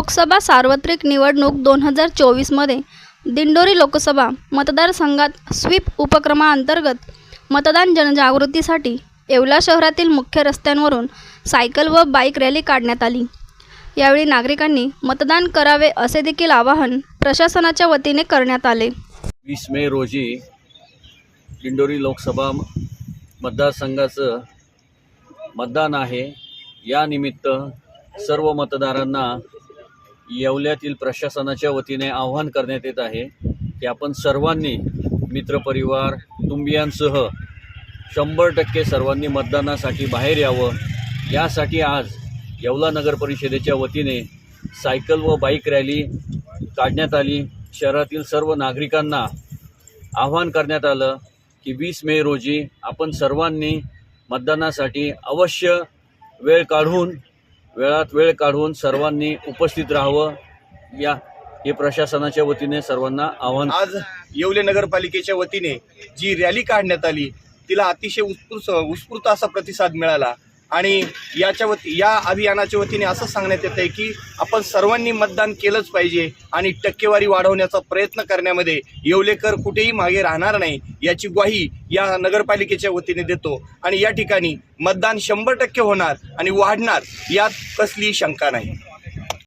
लोकसभा सार्वत्रिक निवडणूक दोन हजार चोवीसमध्ये दिंडोरी लोकसभा मतदारसंघात स्वीप उपक्रमाअंतर्गत मतदान जनजागृतीसाठी येवला शहरातील मुख्य रस्त्यांवरून सायकल व बाईक रॅली काढण्यात आली. यावेळी नागरिकांनी मतदान करावे असे देखील आवाहन प्रशासनाच्या वतीने करण्यात आले. वीस मे रोजी दिंडोरी लोकसभा मतदारसंघाचं मतदान आहे. या निमित्त सर्व मतदारांना येवल्यातील प्रशासनाच्या वतीने आव्हान करण्यात येत आहे की आपण सर्वांनी मित्रपरिवार कुटुंबियांसह शंभर टक्के सर्वांनी मतदानासाठी बाहेर यावं. यासाठी आज येवला नगर परिषदेच्या वतीने सायकल व बाईक रॅली काढण्यात आली. शहरातील सर्व नागरिकांना आवाहन करण्यात आलं की वीस मे रोजी आपण सर्वांनी मतदानासाठी अवश्य वेळ काढून वेळात वेळ काढून सर्वांनी उपस्थित राहावं. या हे प्रशासनाच्या वतीने सर्वांना आव्हान आज येवले नगरपालिकेच्या वतीने जी रॅली काढण्यात आली तिला अतिशय उत्स्फूर्त उत्स्फूर्त असा प्रतिसाद मिळाला. आणि याच्या वती या अभियानाच्या वतीने असं सांगण्यात येत आहे की आपण सर्वांनी मतदान केलंच पाहिजे आणि टक्केवारी वाढवण्याचा प्रयत्न करण्यामध्ये येवलेकर कुठेही मागे राहणार नाही याची ग्वाही या नगरपालिकेच्या वतीने देतो. आणि या ठिकाणी मतदान शंभर टक्के होणार आणि वाढणार यात कसलीही शंका नाही.